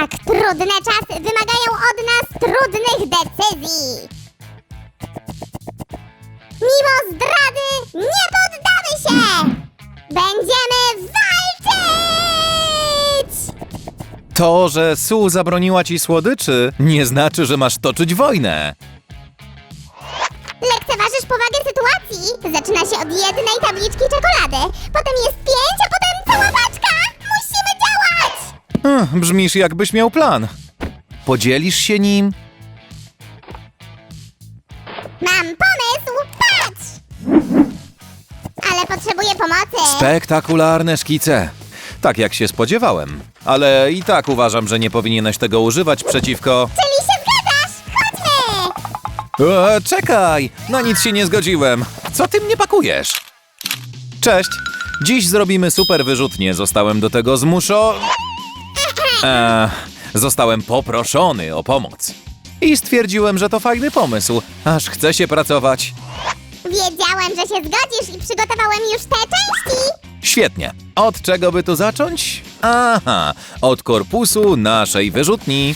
Tak, trudne czasy wymagają od nas trudnych decyzji. Mimo zdrady nie poddamy się! Będziemy walczyć! To, że Sue zabroniła ci słodyczy, nie znaczy, że masz toczyć wojnę. Lekceważysz powagę sytuacji. Zaczyna się od jednej tabliczki czekolady, potem jest pięć, a potem cała paczka! Hm, brzmisz jakbyś miał plan. Podzielisz się nim? Mam pomysł, patrz! Ale potrzebuję pomocy. Spektakularne szkice. Tak jak się spodziewałem. Ale i tak uważam, że nie powinieneś tego używać przeciwko... Czyli się zgadzasz? Chodźmy! E, czekaj! Na nic się nie zgodziłem. Co ty mnie pakujesz? Cześć. Dziś zrobimy super wyrzutnie. Zostałem do tego zmuszo... E, zostałem poproszony o pomoc. I stwierdziłem, że to fajny pomysł. Aż chce się pracować. Wiedziałem, że się zgodzisz i przygotowałem już te części. Świetnie. Od czego by tu zacząć? Aha, od korpusu naszej wyrzutni.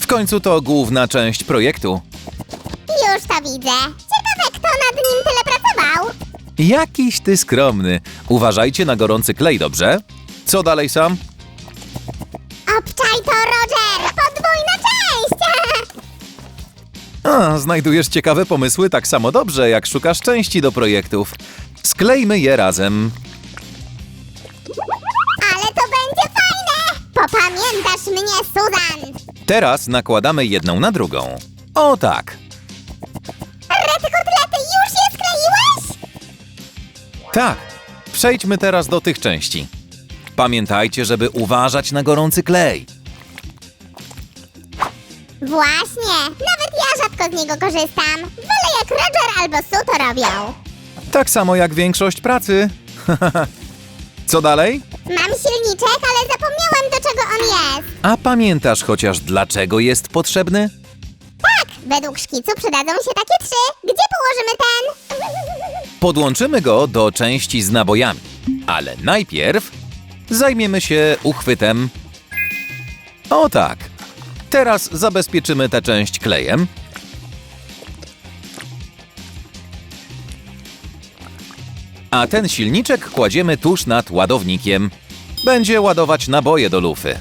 W końcu to główna część projektu. Już to widzę. Ciekawe, kto nad nim tyle pracował. Jakiś ty skromny. Uważajcie na gorący klej, dobrze? Co dalej sam? A, znajdujesz ciekawe pomysły tak samo dobrze, jak szukasz części do projektów. Sklejmy je razem. Ale to będzie fajne! Popamiętasz mnie, Susan! Teraz nakładamy jedną na drugą. O tak. Rety kotlety, już je skleiłeś? Tak. Przejdźmy teraz do tych części. Pamiętajcie, żeby uważać na gorący klej. Właśnie! Nawet ja rzadko z niego korzystam. Wolę jak Roger albo Sue to robią. Tak samo jak większość pracy. Co dalej? Mam silniczek, ale zapomniałem do czego on jest. A pamiętasz chociaż dlaczego jest potrzebny? Tak, według szkicu przydadzą się takie trzy. Gdzie położymy ten? Podłączymy go do części z nabojami. Ale najpierw zajmiemy się uchwytem. O tak. Teraz zabezpieczymy tę część klejem. A ten silniczek kładziemy tuż nad ładownikiem. Będzie ładować naboje do lufy.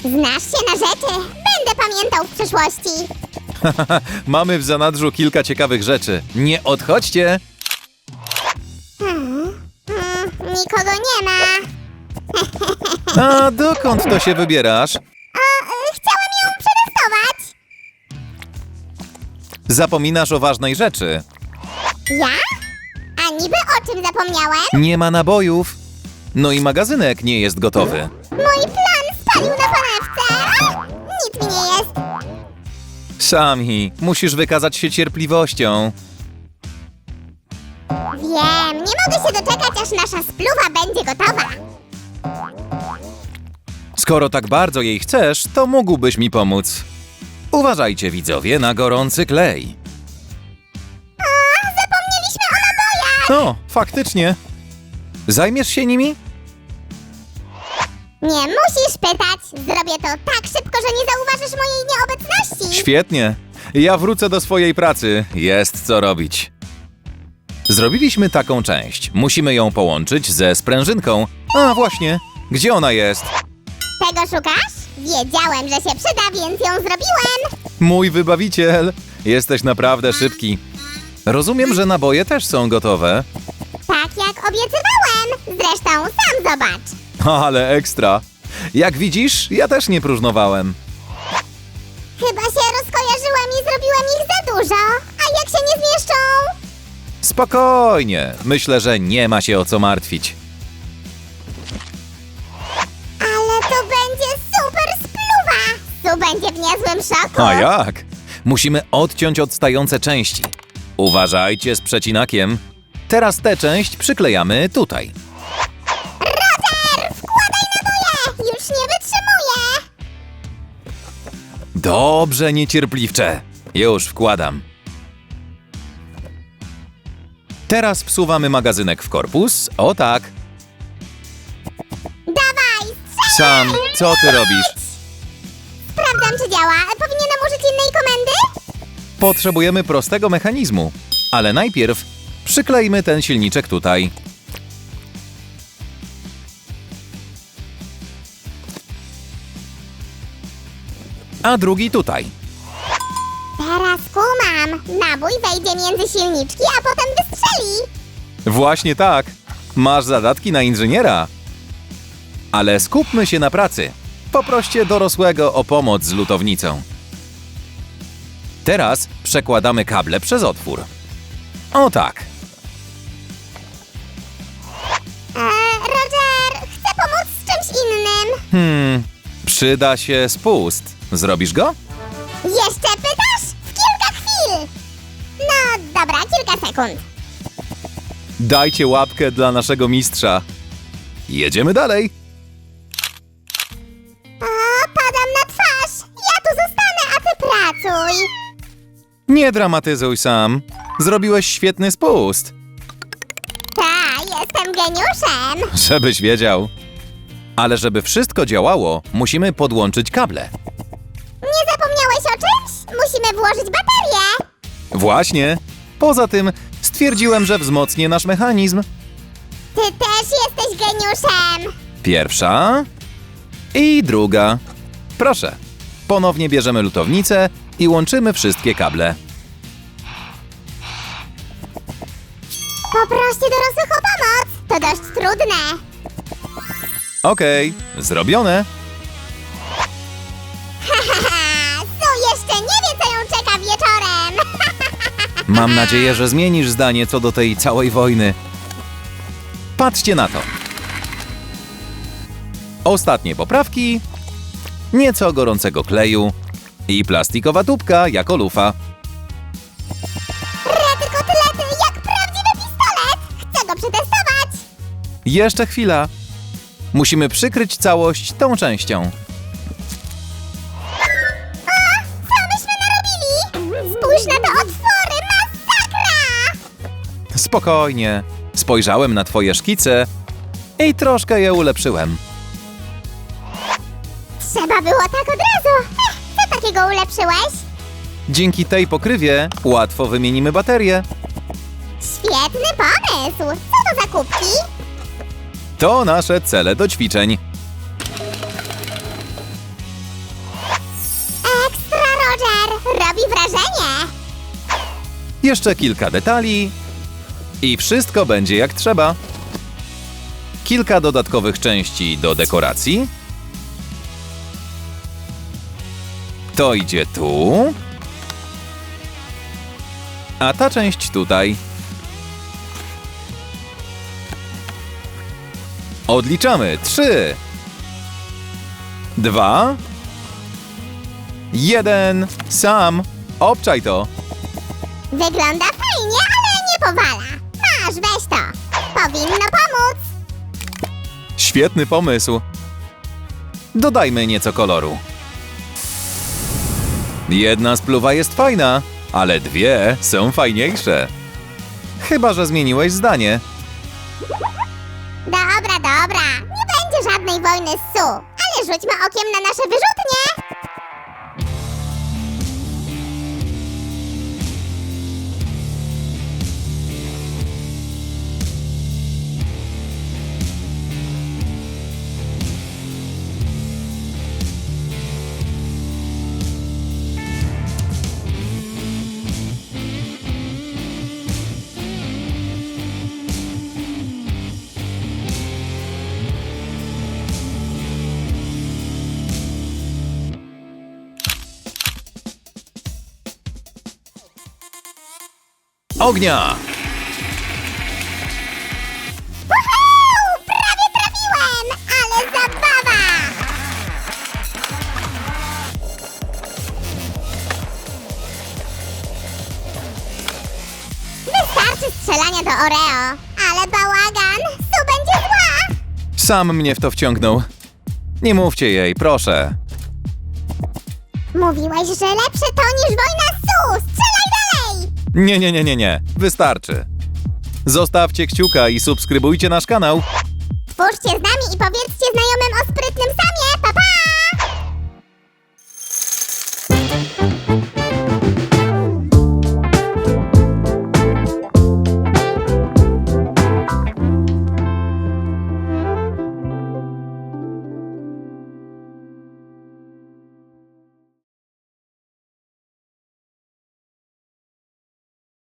Znasz się na rzeczy. Będę pamiętał w przyszłości. Mamy w zanadrzu kilka ciekawych rzeczy. Nie odchodźcie! Mm, nikogo nie ma. A dokąd to się wybierasz? O, y, chciałem ją przetestować. Zapominasz o ważnej rzeczy. Ja? A niby o czym zapomniałem? Nie ma nabojów. No i magazynek nie jest gotowy. Mój plan spalił na panewce. A, nic mi nie jest. Sami, musisz wykazać się cierpliwością. Wiem, nie mogę się doczekać, aż nasza spluwa będzie gotowa. Skoro tak bardzo jej chcesz, to mógłbyś mi pomóc. Uważajcie, widzowie, na gorący klej. O, zapomnieliśmy o nabojach. O, faktycznie. Zajmiesz się nimi? Nie musisz pytać. Zrobię to tak szybko, że nie zauważysz mojej nieobecności. Świetnie. Ja wrócę do swojej pracy. Jest co robić. Zrobiliśmy taką część. Musimy ją połączyć ze sprężynką. A właśnie, gdzie ona jest? Tego szukasz? Wiedziałem, że się przyda, więc ją zrobiłem. Mój wybawiciel. Jesteś naprawdę szybki. Rozumiem, że naboje też są gotowe. Tak jak obiecywałem. Zresztą sam zobacz. Ale ekstra. Jak widzisz, ja też nie próżnowałem. Chyba się rozkojarzyłem i zrobiłem ich za dużo. A jak się nie zmieszczą? Spokojnie. Myślę, że nie ma się o co martwić. Ale to będzie super spluwa. Su będzie w niezłym szoku. A jak? Musimy odciąć odstające części. Uważajcie z przecinakiem. Teraz tę część przyklejamy tutaj. Roger, wkładaj naboje. Już nie wytrzymuję. Dobrze, niecierpliwcze. Już wkładam. Teraz wsuwamy magazynek w korpus. O tak. Dawaj, Sam, co ty robisz? Sprawdzam, czy działa. Powinienem użyć innej komendy? Potrzebujemy prostego mechanizmu, ale najpierw przyklejmy ten silniczek tutaj. A drugi tutaj. Kumam. Nabój wejdzie między silniczki, a potem wystrzeli. Właśnie tak. Masz zadatki na inżyniera. Ale skupmy się na pracy. Poproście dorosłego o pomoc z lutownicą. Teraz przekładamy kable przez otwór. O tak. Eee, Roger, chcę pomóc z czymś innym. Hmm, przyda się spust. Zrobisz go? Jeszcze pytasz? Dobra, kilka sekund. Dajcie łapkę dla naszego mistrza. Jedziemy dalej. O, padam na twarz. Ja tu zostanę, a ty pracuj. Nie dramatyzuj sam. Zrobiłeś świetny spust. Ta, jestem geniuszem. Żebyś wiedział. Ale żeby wszystko działało, musimy podłączyć kable. Nie zapomniałeś o czymś? Musimy włożyć baterię. Właśnie. Poza tym stwierdziłem, że wzmocnię nasz mechanizm. Ty też jesteś geniuszem. Pierwsza i druga. Proszę. Ponownie bierzemy lutownicę i łączymy wszystkie kable. Poproście dorosłych o pomoc. To dość trudne. Okej, zrobione. Mam nadzieję, że zmienisz zdanie co do tej całej wojny. Patrzcie na to. Ostatnie poprawki, nieco gorącego kleju i plastikowa tubka jako lufa. Rety kotlety, jak prawdziwy pistolet. Chcę go przetestować. Jeszcze chwila. Musimy przykryć całość tą częścią. Spokojnie. Spojrzałem na twoje szkice i troszkę je ulepszyłem. Trzeba było tak od razu. Ech, co takiego ulepszyłeś? Dzięki tej pokrywie łatwo wymienimy baterię. Świetny pomysł. Co to za kubki? To nasze cele do ćwiczeń. Ekstra, Roger. Robi wrażenie. Jeszcze kilka detali i wszystko będzie jak trzeba. Kilka dodatkowych części do dekoracji. To idzie tu. A ta część tutaj. Odliczamy. Trzy. Dwa. Jeden. Sam. Obczaj to. Wygląda fajnie, ale nie powala. Masz, weź to. Powinno pomóc. Świetny pomysł. Dodajmy nieco koloru. Jedna spluwa jest fajna, ale dwie są fajniejsze. Chyba, że zmieniłeś zdanie. Dobra, dobra. Nie będzie żadnej wojny z Su. Ale rzućmy okiem na nasze wyrzutnie. Ognia! Prawie trafiłem! Ale zabawa! Wystarczy strzelania do Oreo. Ale bałagan! Su będzie zła! Sam mnie w to wciągnął. Nie mówcie jej, proszę. Mówiłeś, że lepsze to niż wojna z Su! Strzelaj! Nie, nie, nie, nie, nie. Wystarczy. Zostawcie kciuka i subskrybujcie nasz kanał. Twórzcie z nami i powiedzcie znajomym o sprytnym samie. Pa, pa!